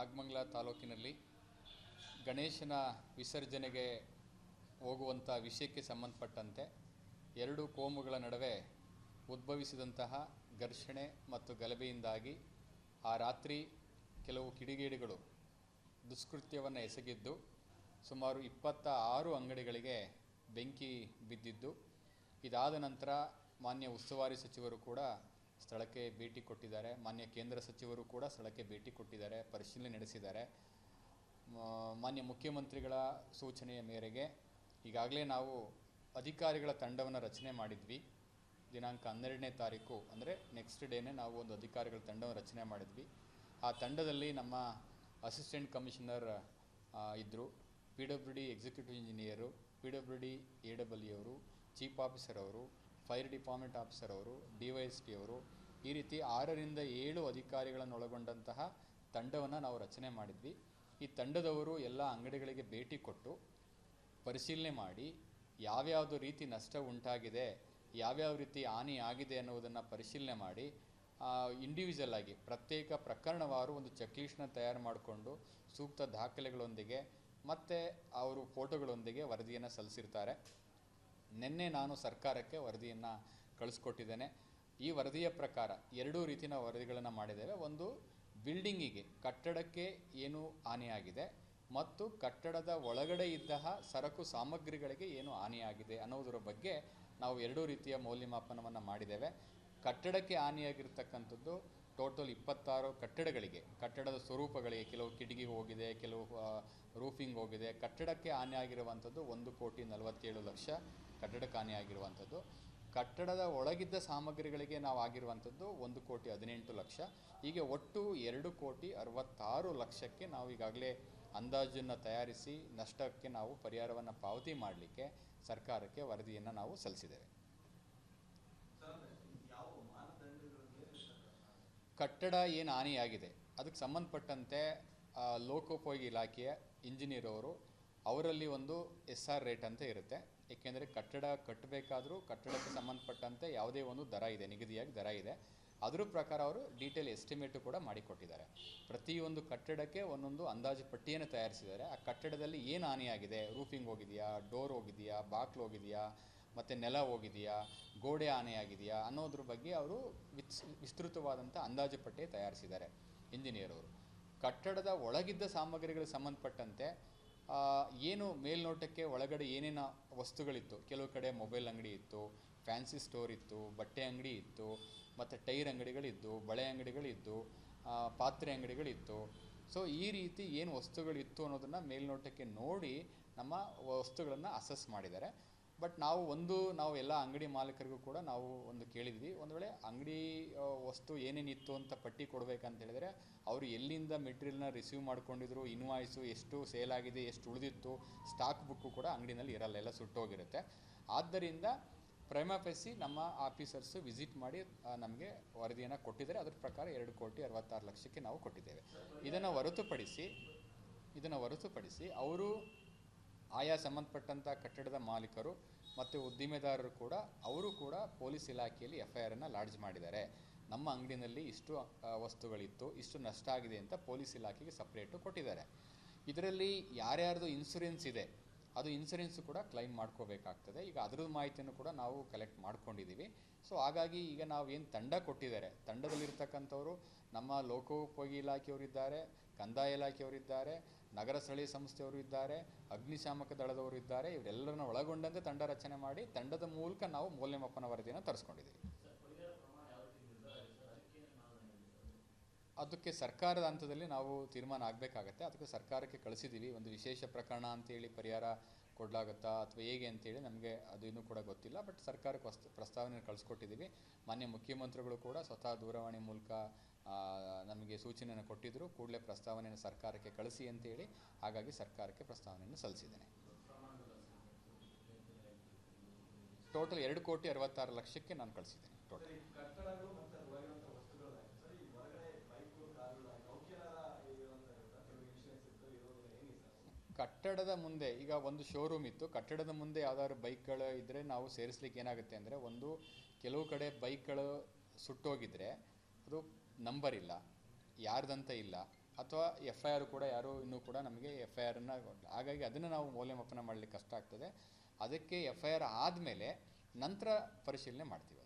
ನಾಗಮಂಗಲ ತಾಲೂಕಿನಲ್ಲಿ ಗಣೇಶನ ವಿಸರ್ಜನೆಗೆ ಹೋಗುವಂಥ ವಿಷಯಕ್ಕೆ ಸಂಬಂಧಪಟ್ಟಂತೆ ಎರಡು ಕೋಮುಗಳ ನಡುವೆ ಉದ್ಭವಿಸಿದಂತಹ ಘರ್ಷಣೆ ಮತ್ತು ಗಲಭೆಯಿಂದಾಗಿ ಆ ರಾತ್ರಿ ಕೆಲವು ಕಿಡಿಗೇಡಿಗಳು ದುಷ್ಕೃತ್ಯವನ್ನು ಎಸಗಿದ್ದು ಸುಮಾರು ಇಪ್ಪತ್ತ ಆರು ಅಂಗಡಿಗಳಿಗೆ ಬೆಂಕಿ ಬಿದ್ದಿದ್ದು. ಇದಾದ ನಂತರ ಮಾನ್ಯ ಉಸ್ತುವಾರಿ ಸಚಿವರು ಕೂಡ ಸ್ಥಳಕ್ಕೆ ಭೇಟಿ ಕೊಟ್ಟಿದ್ದಾರೆ. ಮಾನ್ಯ ಕೇಂದ್ರ ಸಚಿವರು ಕೂಡ ಸ್ಥಳಕ್ಕೆ ಭೇಟಿ ಕೊಟ್ಟಿದ್ದಾರೆ, ಪರಿಶೀಲನೆ ನಡೆಸಿದ್ದಾರೆ. ಮಾನ್ಯ ಮುಖ್ಯಮಂತ್ರಿಗಳ ಸೂಚನೆಯ ಮೇರೆಗೆ ಈಗಾಗಲೇ ನಾವು ಅಧಿಕಾರಿಗಳ ತಂಡವನ್ನು ರಚನೆ ಮಾಡಿದ್ವಿ. ದಿನಾಂಕ ಹನ್ನೆರಡನೇ ತಾರೀಕು, ಅಂದರೆ ನೆಕ್ಸ್ಟ್ ಡೇನೇ ನಾವು ಒಂದು ಅಧಿಕಾರಿಗಳ ತಂಡವನ್ನು ರಚನೆ ಮಾಡಿದ್ವಿ. ಆ ತಂಡದಲ್ಲಿ ನಮ್ಮ ಅಸಿಸ್ಟೆಂಟ್ ಕಮಿಷನರ್ ಇದ್ದರು P W D executive engineer P W D A W ಅವರು ಚೀಫ್ ಆಫೀಸರ್ ಅವರು ಫೈರ್ ಡಿಪಾರ್ಟ್ಮೆಂಟ್ ಆಫೀಸರ್ ಅವರು ಡಿ ಅವರು ಈ ರೀತಿ ಆರರಿಂದ ಏಳು ಅಧಿಕಾರಿಗಳನ್ನು ಒಳಗೊಂಡಂತಹ ತಂಡವನ್ನು ನಾವು ರಚನೆ ಮಾಡಿದ್ವಿ. ಈ ತಂಡದವರು ಎಲ್ಲ ಅಂಗಡಿಗಳಿಗೆ ಭೇಟಿ ಕೊಟ್ಟು ಪರಿಶೀಲನೆ ಮಾಡಿ ಯಾವ್ಯಾವುದು ರೀತಿ ನಷ್ಟ ಉಂಟಾಗಿದೆ, ಯಾವ್ಯಾವ ರೀತಿ ಹಾನಿ ಆಗಿದೆ ಅನ್ನೋದನ್ನು ಪರಿಶೀಲನೆ ಮಾಡಿ ಇಂಡಿವಿಜುವಲ್ ಆಗಿ ಪ್ರತ್ಯೇಕ ಪ್ರಕರಣವಾರು ಒಂದು ಚೆಕ್ ಲಿಸ್ಟ್ನ ತಯಾರು ಮಾಡಿಕೊಂಡು ಸೂಕ್ತ ದಾಖಲೆಗಳೊಂದಿಗೆ ಮತ್ತು ಅವರು ಫೋಟೋಗಳೊಂದಿಗೆ ವರದಿಯನ್ನು ಸಲ್ಲಿಸಿರ್ತಾರೆ. ನಿನ್ನೆ ನಾನು ಸರ್ಕಾರಕ್ಕೆ ವರದಿಯನ್ನು ಕಳಿಸ್ಕೊಟ್ಟಿದ್ದೇನೆ. ಈ ವರದಿಯ ಪ್ರಕಾರ ಎರಡೂ ರೀತಿಯ ವರದಿಗಳನ್ನು ಮಾಡಿದ್ದೇವೆ. ಒಂದು, ಬಿಲ್ಡಿಂಗಿಗೆ ಕಟ್ಟಡಕ್ಕೆ ಏನು ಹಾನಿಯಾಗಿದೆ ಮತ್ತು ಕಟ್ಟಡದ ಒಳಗಡೆ ಇದ್ದ ಸರಕು ಸಾಮಗ್ರಿಗಳಿಗೆ ಏನು ಹಾನಿಯಾಗಿದೆ ಅನ್ನೋದರ ಬಗ್ಗೆ ನಾವು ಎರಡೂ ರೀತಿಯ ಮೌಲ್ಯಮಾಪನವನ್ನು ಮಾಡಿದ್ದೇವೆ. ಕಟ್ಟಡಕ್ಕೆ ಹಾನಿಯಾಗಿರ್ತಕ್ಕಂಥದ್ದು ಟೋಟಲ್ ಇಪ್ಪತ್ತಾರು ಕಟ್ಟಡಗಳಿಗೆ, ಕಟ್ಟಡದ ಸ್ವರೂಪಗಳಿಗೆ, ಕೆಲವು ಕಿಟಕಿ ಹೋಗಿದೆ, ಕೆಲವು ರೂಫಿಂಗ್ ಹೋಗಿದೆ. ಕಟ್ಟಡಕ್ಕೆ ಹಾನಿಯಾಗಿರುವಂಥದ್ದು ಒಂದು ಕೋಟಿ ನಲವತ್ತೇಳು ಲಕ್ಷ ಕಟ್ಟಡಕ್ಕೆ ಹಾನಿಯಾಗಿರುವಂಥದ್ದು ಕಟ್ಟಡದ ಒಳಗಿದ್ದ ಸಾಮಗ್ರಿಗಳಿಗೆ ನಾವು ಆಗಿರುವಂಥದ್ದು ಒಂದು ಕೋಟಿ ಹದಿನೆಂಟು ಲಕ್ಷ. ಹೀಗೆ ಒಟ್ಟು ಎರಡು ಕೋಟಿ ಅರವತ್ತಾರು ಲಕ್ಷಕ್ಕೆ ನಾವು ಈಗಾಗಲೇ ಅಂದಾಜನ್ನು ತಯಾರಿಸಿ ನಷ್ಟಕ್ಕೆ ನಾವು ಪರಿಹಾರವನ್ನು ಪಾವತಿ ಮಾಡಲಿಕ್ಕೆ ಸರ್ಕಾರಕ್ಕೆ ವರದಿಯನ್ನು ನಾವು ಸಲ್ಲಿಸಿದ್ದೇವೆ. ಕಟ್ಟಡ ಏನು ಹಾನಿಯಾಗಿದೆ? ಅದಕ್ಕೆ ಸಂಬಂಧಪಟ್ಟಂತೆ ಲೋಕೋಪಯೋಗಿ ಇಲಾಖೆಯ ಇಂಜಿನಿಯರ್ ಅವರು ಅವರಲ್ಲಿ ಒಂದು ಎಸ್ ಆರ್ ರೇಟ್ ಅಂತ ಇರುತ್ತೆ. ಏಕೆಂದರೆ ಕಟ್ಟಡ ಕಟ್ಟಬೇಕಾದರೂ ಕಟ್ಟಡಕ್ಕೆ ಸಂಬಂಧಪಟ್ಟಂತೆ ಯಾವುದೇ ಒಂದು ದರ ಇದೆ, ನಿಗದಿಯಾಗಿ ದರ ಇದೆ. ಅದ್ರ ಪ್ರಕಾರ ಅವರು ಡೀಟೇಲ್ ಎಸ್ಟಿಮೇಟು ಕೂಡ ಮಾಡಿಕೊಟ್ಟಿದ್ದಾರೆ. ಪ್ರತಿಯೊಂದು ಕಟ್ಟಡಕ್ಕೆ ಒಂದೊಂದು ಅಂದಾಜು ಪಟ್ಟಿಯನ್ನು ತಯಾರಿಸಿದ್ದಾರೆ. ಆ ಕಟ್ಟಡದಲ್ಲಿ ಏನು ಹಾನಿಯಾಗಿದೆ? ರೂಫಿಂಗ್ ಹೋಗಿದೆಯಾ? ಡೋರ್ ಹೋಗಿದೆಯಾ? ಬಾಕ್ಲು ಹೋಗಿದೆಯಾ? ಮತ್ತು ನೆಲ ಹೋಗಿದೆಯಾ, ಗೋಡೆ ಆನೆಯಾಗಿದೆಯಾ ಅನ್ನೋದ್ರ ಬಗ್ಗೆ ಅವರು ವಿಸ್ ವಿಸ್ತೃತವಾದಂಥ ಅಂದಾಜು ಪಟ್ಟಿ ತಯಾರಿಸಿದ್ದಾರೆ ಇಂಜಿನಿಯರ್ ಅವರು ಕಟ್ಟಡದ ಒಳಗಿದ್ದ ಸಾಮಗ್ರಿಗಳಿಗೆ ಸಂಬಂಧಪಟ್ಟಂತೆ ಏನು ಮೇಲ್ನೋಟಕ್ಕೆ ಒಳಗಡೆ ಏನೇನು ವಸ್ತುಗಳಿತ್ತು, ಕೆಲವು ಕಡೆ ಮೊಬೈಲ್ ಅಂಗಡಿ ಇತ್ತು, ಫ್ಯಾನ್ಸಿ ಸ್ಟೋರ್ ಇತ್ತು, ಬಟ್ಟೆ ಅಂಗಡಿ ಇತ್ತು, ಮತ್ತು ಟೈರ್ ಅಂಗಡಿಗಳಿದ್ದು, ಬಳೆ ಅಂಗಡಿಗಳಿದ್ದು ಪಾತ್ರೆ ಅಂಗಡಿಗಳಿತ್ತು. ಸೊ, ಈ ರೀತಿ ಏನು ವಸ್ತುಗಳಿತ್ತು ಅನ್ನೋದನ್ನು ಮೇಲ್ನೋಟಕ್ಕೆ ನೋಡಿ ನಮ್ಮ ವಸ್ತುಗಳನ್ನು ಅಸೆಸ್ ಮಾಡಿದ್ದಾರೆ. ಬಟ್ ನಾವು ಒಂದು, ನಾವು ಎಲ್ಲ ಅಂಗಡಿ ಮಾಲೀಕರಿಗೂ ಕೂಡ ನಾವು ಒಂದು ಕೇಳಿದ್ವಿ. ಒಂದು ವೇಳೆ ಅಂಗಡಿ ವಸ್ತು ಏನೇನಿತ್ತು ಅಂತ ಪಟ್ಟಿ ಕೊಡಬೇಕಂತ ಹೇಳಿದರೆ, ಅವರು ಎಲ್ಲಿಂದ ಮೆಟೀರಿಯಲ್ನ ರಿಸೀವ್ ಮಾಡ್ಕೊಂಡಿದ್ರು, ಇನ್ವಾಯ್ಸು, ಎಷ್ಟು ಸೇಲ್ ಆಗಿದೆ, ಎಷ್ಟು ಉಳಿದಿತ್ತು, ಸ್ಟಾಕ್ ಬುಕ್ಕು ಕೂಡ ಅಂಗಡಿನಲ್ಲಿ ಇರಲ್ಲ, ಎಲ್ಲ ಸುಟ್ಟೋಗಿರುತ್ತೆ. ಆದ್ದರಿಂದ ಪ್ರೈಮಾಫೆಸಿ ನಮ್ಮ ಆಫೀಸರ್ಸ್ ವಿಸಿಟ್ ಮಾಡಿ ನಮಗೆ ವರದಿಯನ್ನು ಕೊಟ್ಟಿದ್ದಾರೆ. ಅದ್ರ ಪ್ರಕಾರ ಎರಡು ಕೋಟಿ ಅರವತ್ತಾರು ಲಕ್ಷಕ್ಕೆ ನಾವು ಕೊಟ್ಟಿದ್ದೇವೆ. ಇದನ್ನು ಹೊರತುಪಡಿಸಿ ಇದನ್ನು ಹೊರತುಪಡಿಸಿ ಅವರು ಆಯಾ ಸಂಬಂಧಪಟ್ಟಂಥ ಕಟ್ಟಡದ ಮಾಲೀಕರು ಮತ್ತು ಉದ್ದಿಮೆದಾರರು ಕೂಡ, ಅವರು ಕೂಡ ಪೊಲೀಸ್ ಇಲಾಖೆಯಲ್ಲಿ ಎಫ್ ಐ ಆರನ್ನು ಲಾಡ್ಜ್ ಮಾಡಿದ್ದಾರೆ. ನಮ್ಮ ಅಂಗಡಿನಲ್ಲಿ ಇಷ್ಟು ವಸ್ತುಗಳಿತ್ತು, ಇಷ್ಟು ನಷ್ಟ ಆಗಿದೆ ಅಂತ ಪೊಲೀಸ್ ಇಲಾಖೆಗೆ ಸಪ್ರೇಟು ಕೊಟ್ಟಿದ್ದಾರೆ. ಇದರಲ್ಲಿ ಯಾರ್ಯಾರ್ದು ಇನ್ಸೂರೆನ್ಸ್ ಇದೆ, ಅದು ಇನ್ಸೂರೆನ್ಸು ಕೂಡ ಕ್ಲೈಮ್ ಮಾಡ್ಕೋಬೇಕಾಗ್ತದೆ. ಈಗ ಅದರ ಮಾಹಿತಿಯನ್ನು ಕೂಡ ನಾವು ಕಲೆಕ್ಟ್ ಮಾಡ್ಕೊಂಡಿದ್ದೀವಿ. ಸೊ, ಹಾಗಾಗಿ ಈಗ ನಾವು ಏನು ತಂಡ ಕೊಟ್ಟಿದ್ದಾರೆ, ತಂಡದಲ್ಲಿರ್ತಕ್ಕಂಥವರು ನಮ್ಮ ಲೋಕೋಪಯೋಗಿ ಇಲಾಖೆಯವರಿದ್ದಾರೆ, ಕಂದಾಯ ಇಲಾಖೆಯವರಿದ್ದಾರೆ ನಗರ ಸ್ಥಳೀಯ ಸಂಸ್ಥೆಯವರು ಇದ್ದಾರೆ, ಅಗ್ನಿಶಾಮಕ ದಳದವರು ಇದ್ದಾರೆ, ಇವರೆಲ್ಲರನ್ನ ಒಳಗೊಂಡಂತೆ ತಂಡ ರಚನೆ ಮಾಡಿ ತಂಡದ ಮೂಲಕ ನಾವು ಮೌಲ್ಯಮಾಪನ ವರದಿಯನ್ನು ತರಿಸ್ಕೊಂಡಿದ್ದೀವಿ. ಅದಕ್ಕೆ ಸರ್ಕಾರದ ಹಂತದಲ್ಲಿ ನಾವು ತೀರ್ಮಾನ ಆಗಬೇಕಾಗತ್ತೆ. ಅದಕ್ಕೆ ಸರ್ಕಾರಕ್ಕೆ ಕಳಿಸಿದ್ದೀವಿ. ಒಂದು ವಿಶೇಷ ಪ್ರಕರಣ ಅಂತೇಳಿ ಪರಿಹಾರ ಕೊಡಲಾಗುತ್ತಾ ಅಥವಾ ಹೇಗೆ ಅಂತೇಳಿ ನಮಗೆ ಅದು ಇನ್ನೂ ಕೂಡ ಗೊತ್ತಿಲ್ಲ. ಬಟ್ ಸರ್ಕಾರಕ್ಕೆ ವಸ್ತು ಪ್ರಸ್ತಾವನೆ ಕಳಿಸ್ಕೊಟ್ಟಿದ್ದೀವಿ ಮಾನ್ಯ ಮುಖ್ಯಮಂತ್ರಿಗಳು ಕೂಡ ಸ್ವತಃ ದೂರವಾಣಿ ಮೂಲಕ ನಮಗೆ ಸೂಚನೆಯನ್ನು ಕೊಟ್ಟಿದ್ದರು ಕೂಡಲೇ ಪ್ರಸ್ತಾವನೆಯನ್ನು ಸರ್ಕಾರಕ್ಕೆ ಕಳಿಸಿ ಅಂತೇಳಿ. ಹಾಗಾಗಿ ಸರ್ಕಾರಕ್ಕೆ ಪ್ರಸ್ತಾವನೆಯನ್ನು ಸಲ್ಲಿಸಿದ್ದೇನೆ. ಟೋಟಲ್ ಎರಡು ಕೋಟಿ ಅರವತ್ತಾರು ಲಕ್ಷಕ್ಕೆ ನಾನು ಕಳಿಸಿದ್ದೇನೆ ಟೋಟಲ್ ಕಟ್ಟಡದ ಮುಂದೆ, ಈಗ ಒಂದು ಶೋರೂಮ್ ಇತ್ತು, ಕಟ್ಟಡದ ಮುಂದೆ ಯಾವ್ದಾದ್ರು ಬೈಕ್ಗಳು ಇದ್ದರೆ ನಾವು ಸೇರಿಸ್ಲಿಕ್ಕೆ ಏನಾಗುತ್ತೆ ಅಂದರೆ ಒಂದು ಕೆಲವು ಕಡೆ ಬೈಕ್ಗಳು ಸುಟ್ಟೋಗಿದ್ರೆ ಅದು ನಂಬರ್ ಇಲ್ಲ, ಯಾರ್ದಂತ ಇಲ್ಲ, ಅಥವಾ ಎಫ್ ಐ ಆರ್ ಕೂಡ ಯಾರು ಇನ್ನೂ ಕೂಡ ನಮಗೆ ಎಫ್ ಐ ಆರನ್ನು ಹಾಗಾಗಿ ಅದನ್ನು ನಾವು ಮೌಲ್ಯಮಾಪನ ಮಾಡಲಿಕ್ಕೆ ಕಷ್ಟ ಆಗ್ತದೆ. ಅದಕ್ಕೆ ಎಫ್ ಐ ಆರ್ ಆದಮೇಲೆ ನಂತರ ಪರಿಶೀಲನೆ ಮಾಡ್ತೀವಿ.